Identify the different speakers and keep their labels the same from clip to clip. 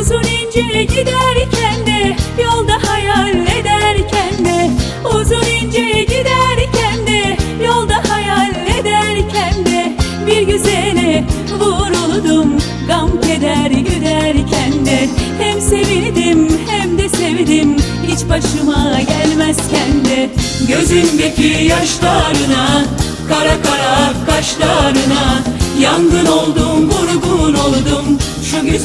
Speaker 1: ince giderken de Yolda hayal ederken de. Uzun ince giderken de Yolda hayal ederken de. Bir güzele vuruldum Gam keder güderken de. Hem sevildim hem de sevdim Hiç başıma gelmezken de. Gözümdeki yaşlarına Kara kara kaşlarına oldum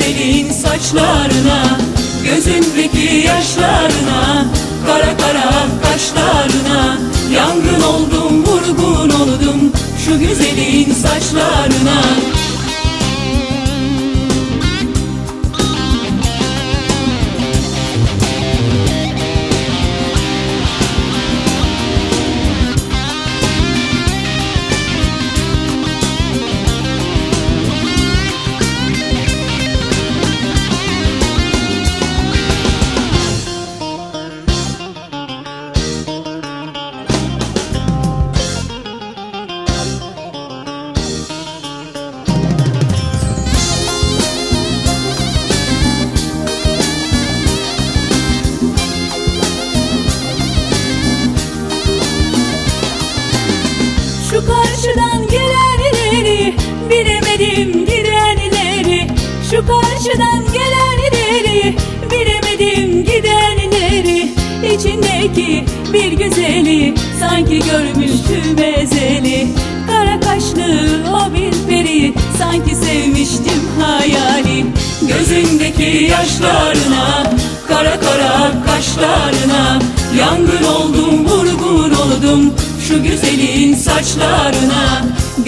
Speaker 1: Güzelin saçlarına Gözümdeki yaşlarına Kara kara kaşlarına Yangın oldum bilemedim gidenleri Şu karşıdan gelenleri. Bilemedim gidenleri İçindeki bir güzeli. Sanki görmüştüm ezeli. Kara kaşlı o bir peri sanki sevmiştim hayali. Gözündeki yaşlarına kara kara kaşlarına. Yangın oldum vurgun oldum şu güzelin saçlarına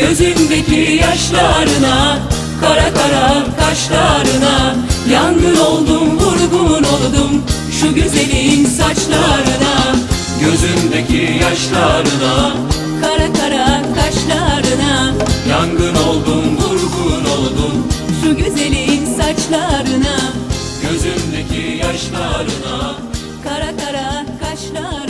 Speaker 1: Gözümdeki yaşlarına Kara kara kaşlarına Yangın oldum vurgun oldum Şu güzelin saçlarına.
Speaker 2: Gözündeki yaşlarına
Speaker 1: Kara kara kaşlarına
Speaker 2: Yangın oldum, vurgun oldum
Speaker 1: Şu güzelin saçlarına.
Speaker 2: Gözündeki yaşlarına
Speaker 1: Kara kara kaşlarına